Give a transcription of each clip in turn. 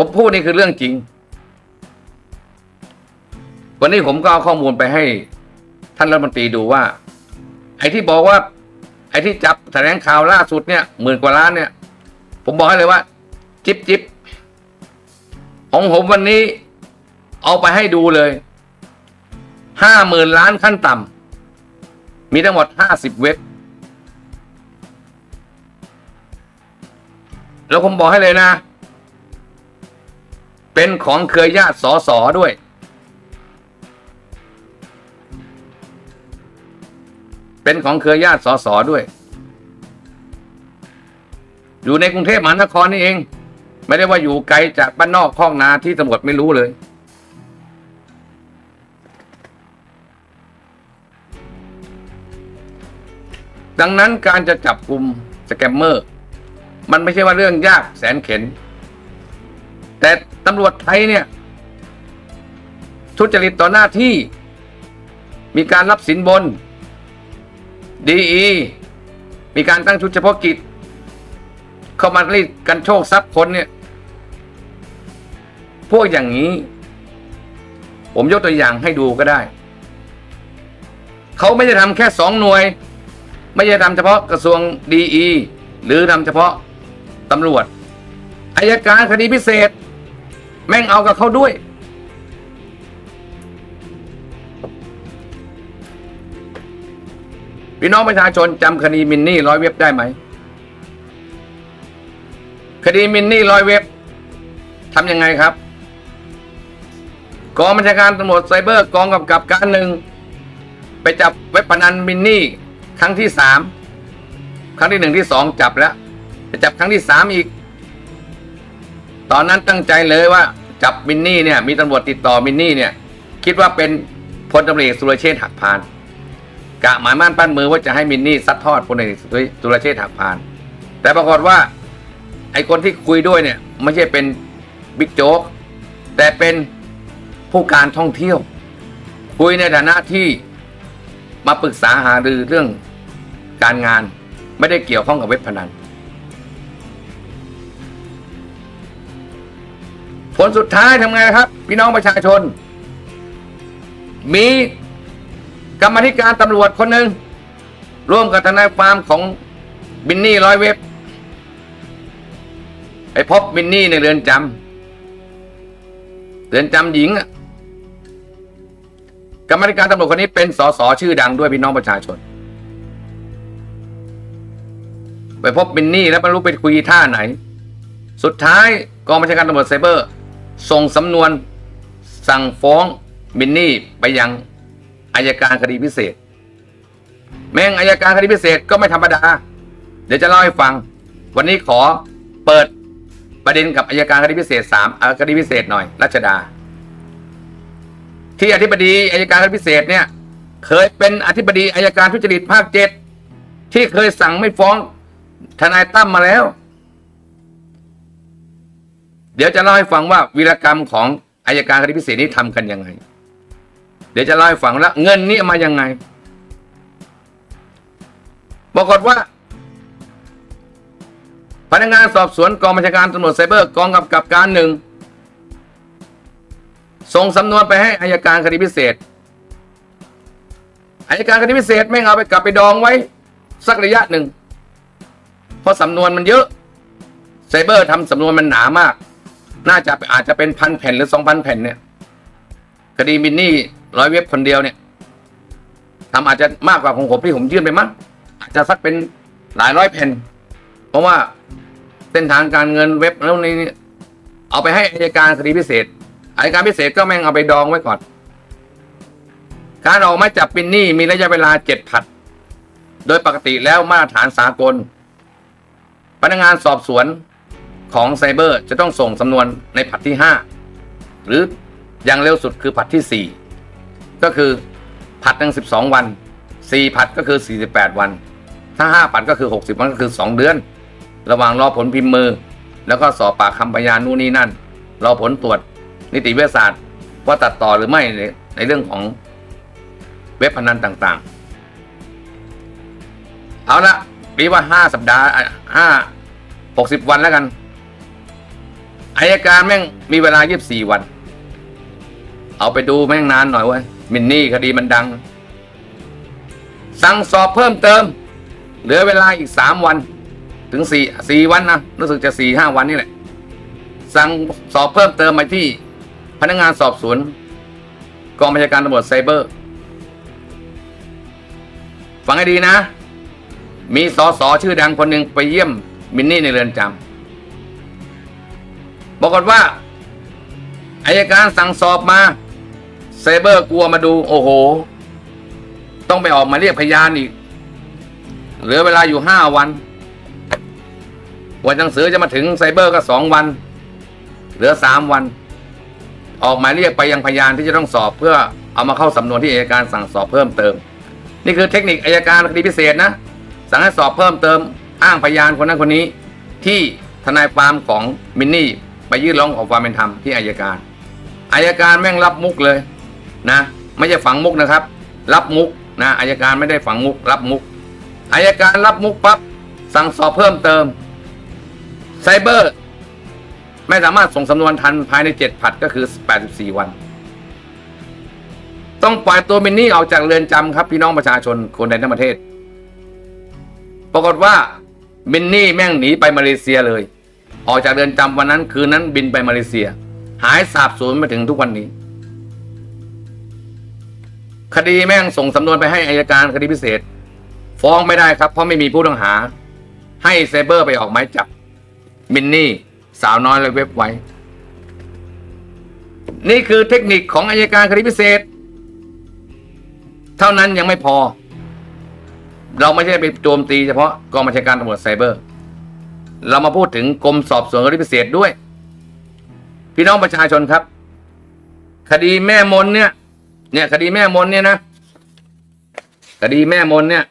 ผมพูดนี่คือเรื่องจริง วันนี้ผมก็เอาข้อมูลไปให้ ท่านรัฐมนตรีดูว่า ไอ้ที่บอกว่า ไอ้ที่จับแถลงข่าวล่าสุดเนี่ยหมื่นกว่าล้านเนี่ย ผมบอกให้เลยว่า จิบจิบของผมวันนี้ เอาไปให้ดูเลยห้าหมื่นล้านขั้นต่ำมีทั้งหมดห้าสิบเว็บ แล้วผมบอกให้เลยนะ เป็นของเครือญาติสอสอด้วย เป็นของเครือญาติสอสอด้วย อยู่ในกรุงเทพมหานครนี่เอง ไม่ได้ว่าอยู่ไกลจากบ้านนอกข้องนาที่ตำรวจไม่รู้เลย ดังนั้นการจะจับกลุ่มสแกมเมอร์ มันไม่ใช่ว่าเรื่องยากแสนเข็น แต่ตำรวจไทยเนี่ย ทุจริตต่อหน้าที่ มีการรับสินบนดีอีมีการตั้งชุดเฉพาะกิจ เข้ามารีดกันโชคทรัพย์คนเนี่ย พวกอย่างนี้ ผมยกตัวอย่างให้ดูก็ได้ เขาไม่ได้ทำแค่สองหน่วย ไม่ใช่ทำเฉพาะกระทรวงดีอีหรือทำเฉพาะตำรวจอายการคดีพิเศษ แม่งเอากับเขาด้วย พี่น้องประชาชนจำคดีมินนี่ร้อยเว็บได้ไหม คดีมินนี่ร้อยเว็บทำยังไงครับ กองบัญชาการตำรวจไซเบอร์กองกำกับการหนึ่ง ไปจับเว็บพนันมินนี่ครั้งที่สามครั้งที่หนึ่งที่สองจับแล้ว ไปจับครั้งที่สามอีก ตอนนั้นตั้งใจเลยว่า จับมินนี่เนี่ยมีตำรวจติดต่อมินนี่เนี่ยคิดว่าเป็นพลตำรวจสุรเชษฐ์หักพานกะหมายมั่นปั้นมือว่าจะให้มินนี่ซัดทอดพลเอกสุรเชษฐ์หักพาน แต่ปรากฏว่าไอ้คนที่คุยด้วยเนี่ยไม่ใช่เป็นบิ๊กโจ๊กแต่เป็นผู้การท่องเที่ยว คุยในฐานะที่มาปรึกษาหารือเรื่องการงานไม่ได้เกี่ยวข้องกับเว็บพนัน ลสุดท้ายทำไงครับ พี่น้องประชาชน มีกรรมธิการตำรวจคนหนึ่งร่วมกับทนายความของบินนี่ร้อยเว็บไปพบบินนี่ในเรือนจำเรือนจำหญิงกรรมธิการตำรวจคนนี้เป็นสสชื่อดังด้วยพี่น้องประชาชน ไปพบบินนี่แล้วไม่รู้ไปคุยท่าไหน สุดท้ายกองบัญชาการตำรวจไซเบอร์ ส่งสำนวนสั่งฟ้องบินนี่ไปยังอายการคดีพิเศษ แม่งอายการคดีพิเศษก็ไม่ธรรมดา เดี๋ยวจะเล่าให้ฟัง วันนี้ขอเปิดประเด็นกับอายการคดีพิเศษสามคดีพิเศษหน่อยรัชดา ที่อธิบดีอายการคดีพิเศษเนี่ย เคยเป็นอธิบดีอายการทุจริตภาคเจ็ดที่เคยสั่งไม่ฟ้องทนายตั้มมาแล้ว เดี๋ยวจะเล่าให้ฟังว่าวีรกรรมของอายการคดีพิเศษนี้ทำกันยังไง เดี๋ยวจะเล่าให้ฟังแล้วเงินนี้มายังไงปรากฏว่า พนักงานสอบสวนกองบัญชาการตำรวจไซเบอร์กองกำกับการหนึ่งส่งสำนวนไปให้อายการคดีพิเศษอายการคดีพิเศษไม่เอาไปกลับไปดองไว้สักระยะหนึ่งเพราะสำนวนมันเยอะไซเบอร์ทำสำนวนมันหนามาก น่าจะอาจจะเป็นพันแผ่นหรือสองพันแผ่นเนี่ยคดีมินนี่ร้อยเว็บคนเดียวเนี่ยทำอาจจะมากกว่าของผมที่ผมยื่นไปมั้งอาจจะสักเป็นหลายร้อยแผ่น เพราะว่าเส้นทางการเงินเว็บแล้วนี้เนี่ยเอาไปให้อายการคดีพิเศษอายการพิเศษก็แม่งเอาไปดองไว้ก่อน การออกมาจับปินนี่มีระยะเวลาเจ็ดผัด โดยปกติแล้วมาตรฐานสากลพนักงานสอบสวน ของไซเบอร์จะต้องส่งสำนวนในผัดที่ห้าหรืออย่างเร็วสุดคือผัดที่สี่ก็คือผัดหนึ่งสิบสองวันสี่ผัดก็คือสี่สิบแปดวัน ถ้าห้าผัดก็คือหกสิบวันก็คือสองเดือน ระหว่างรอผลพิมพ์มือ แล้วก็สอบปากคำพยานนู่นนี่นั่น รอผลตรวจนิติวิทยาศาสตร์ว่าตัดต่อหรือไม่ในเรื่องของเว็บพนันต่างๆ เอาละปีว่าห้าสัปดาห์อะห้าหกสิบวันแล้วกัน อายการแม่งมีเวลา 24 วัน เอาไปดูแม่งนานหน่อยเว้ยมินนี่คดีมันดัง สั่งสอบเพิ่มเติม เหลือเวลาอีก 3 วัน ถึง4 4วันนะรู้สึกจะ 4 5 วันนี่แหละ สั่งสอบเพิ่มเติมมาที่ พนักงานสอบสวนกองบัญชาการตำรวจไซเบอร์ ฟังให้ดีนะ มีสอสอชื่อดังคนหนึ่งไปเยี่ยมมินนี่ในเรือนจำ บอกฏว่าอายการสั่งสอบมาไซเบอร์กลัวมาดูโอ้โห ต้องไปออกมาเรียกพยานอีก เหลือเวลาอยู่ห้าวัน วันหนังสือจะมาถึงไซเบอร์ก็สองวัน เหลือสามวัน ออกมาเรียกไปยังพยานที่จะต้องสอบเพื่อเอามาเข้าสำนวนที่อัยการสั่งสอบเพิ่มเติม นี่คือเทคนิคอายการคดีพิเศษนะ สั่งให้สอบเพิ่มเติม อ้างพยานคนนั้นคนนี้ ที่ทนายความของมินนี่ ไปยื่นร้องขอความเป็นธรรมที่อายการอายการแม่งรับมุกเลยนะ ไม่ใช่ฝังมุกนะครับ รับมุกนะอายการไม่ได้ฝังมุก รับมุกอายการรับมุกปั๊บสั่งสอบเพิ่มเติมไซเบอร์ไม่สามารถส่งสำนวนทันภายในเจ็ดผัดก็คือ 84 วัน ต้องปล่อยตัวมินนี่ออกจากเรือนจำครับ พี่น้องประชาชนคนในทั้งประเทศ ปรากฏว่ามินนี่แม่งหนีไปมาเลเซียเลย ออกจากเรือนจำวันนั้นคืนนั้นบินไปมาเลเซีย หายสาบสูญมาถึงทุกวันนี้ คดีแม่งส่งสำนวนไปให้อายการคดีพิเศษ ฟ้องไม่ได้ครับ เพราะไม่มีผู้ต้องหา ให้ไซเบอร์ไปออกหมายจับ มินนี่สาวน้อยและเว็บไว้ นี่คือเทคนิคของอายการคดีพิเศษ เท่านั้นยังไม่พอ เราไม่ใช่ไปโจมตีเฉพาะกองบัญชาการตำรวจไซเบอร์ เรามาพูดถึงกรมสอบสวนคดีพิเศษด้วย พี่น้องประชาชนครับ คดีแม่มนเนี่ย เนี่ย คดีแม่มนเนี่ยนะคดีแม่มนเนี่ย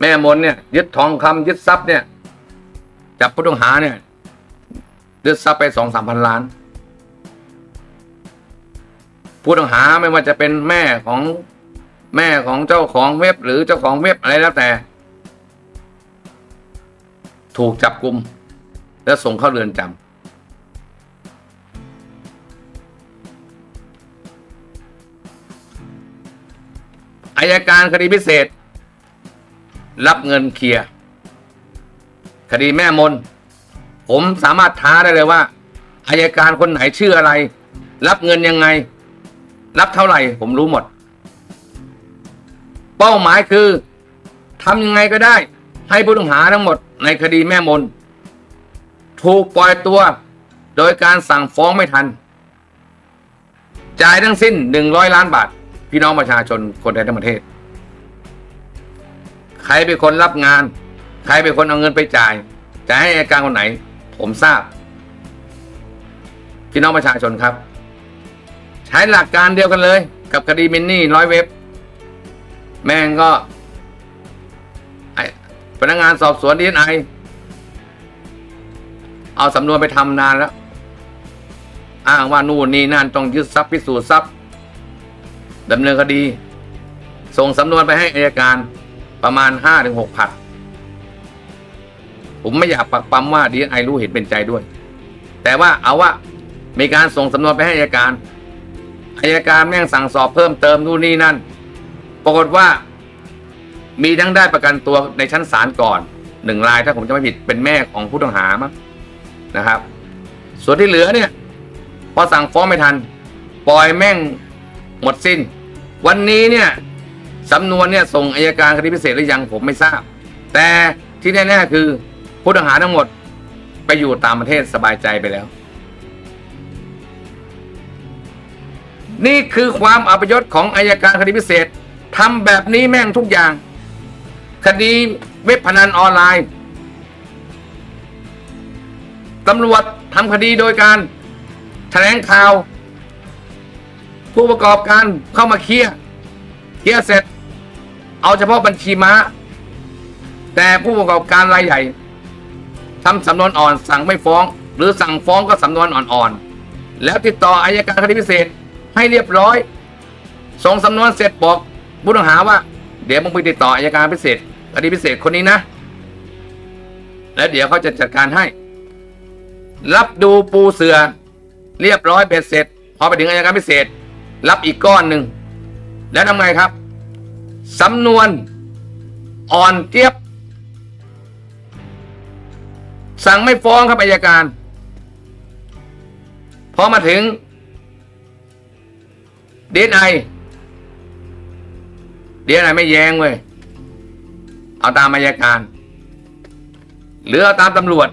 แม่มนเนี่ย ยึดทองคำยึดทรัพย์เนี่ยจับผู้ต้องหาเนี่ยยึดทรัพย์ไปสองสามพันล้าน ผู้ต้องหาไม่ว่าจะเป็นแม่ของแม่ของเจ้าของเว็บหรือเจ้าของเว็บอะไรแล้วแต่ ถูกจับกลุ่มและส่งเข้าเรือนจำอายการคดีพิเศษ รับเงินเคลียร์คดีแม่มน ผมสามารถท้าได้เลยว่าอายการคนไหนชื่ออะไร รับเงินยังไง รับเท่าไหร่ ผมรู้หมด เป้าหมายคือทำยังไงก็ได้ ให้ผู้ต้องหาทั้งหมดในคดีแม่มน ถูกปล่อยตัว โดยการสั่งฟ้องไม่ทัน จ่ายทั้งสิ้นหนึ่งร้อยล้านบาท พี่น้องประชาชนคนไทยทั้งประเทศ ใครเป็นคนรับงาน ใครเป็นคนเอาเงินไปจ่ายจะให้อาการคนไหน ผมทราบ พี่น้องประชาชนครับ ใช้หลักการเดียวกันเลย กับคดีมินนี่ร้อยเว็บ แม่งก็ นักงานสอบสวนดีไอเอาสำนวนไปทำนานแล้ว อ้างว่านู่นนี่นั่นต้องยึดทรัพย์พิสูจน์ทรัพย์ดำเนินคดี ส่งสำนวนไปให้อายการประมาณห้าถึงหกผัดผมไม่อยากปักปั๊มว่าดีไอรู้เห็นเป็นใจด้วย แต่ว่าเอาว่ามีการส่งสำนวนไปให้อายการอายการแม่งสั่งสอบเพิ่มเติมนู่นนี่นั่น ปรากฏว่า มีทั้งได้ประกันตัวในชั้นศาลก่อนหนึ่งรายถ้าผมจะไม่ผิดเป็นแม่ของผู้ต้องหามั้งนะครับ ส่วนที่เหลือเนี่ย พอสั่งฟ้องไม่ทัน ปล่อยแม่งหมดสิ้น วันนี้เนี่ยสำนวนเนี่ยส่งอายการคดีพิเศษหรือยังผมไม่ทราบ แต่ที่แน่ๆคือผู้ต้องหาทั้งหมดไปอยู่ตางประเทศสบายใจไปแล้ว นี่คือความอัปยศของอายการคดีพิเศษทำแบบนี้แม่งทุกอย่าง คดีเว็บพนันออนไลน์ตำรวจทำคดีโดยการแถลงข่าว ผู้ประกอบการเข้ามาเคลียร์เคลียร์เสร็จ เอาเฉพาะบัญชีม้า แต่ผู้ประกอบการรายใหญ่ทำสำนวนอ่อนสั่งไม่ฟ้อง หรือสั่งฟ้องก็สำนวนอ่อนๆ แล้วติดต่ออายการคดีพิเศษให้เรียบร้อย ส่งสำนวนเสร็จบอกผู้ต้องหาว่า เดี๋ยวมึงไปติดต่ออายการพิเศษ คดีพิเศษคนนี้นะ แล้วเดี๋ยวเขาจะจัดการให้ รับดูปูเสือ เรียบร้อยเบ็ดเสร็จ พอไปถึงอายการพิเศษ รับอีกก้อนหนึ่ง แล้วทำไงครับสำนวนอ่อนเจี๊ยบ สั่งไม่ฟ้องครับอายการ พอมาถึงดีไอดีไอไม่แย้งเว้ย เอาตามอายการ หรือเอาตามตำรวจ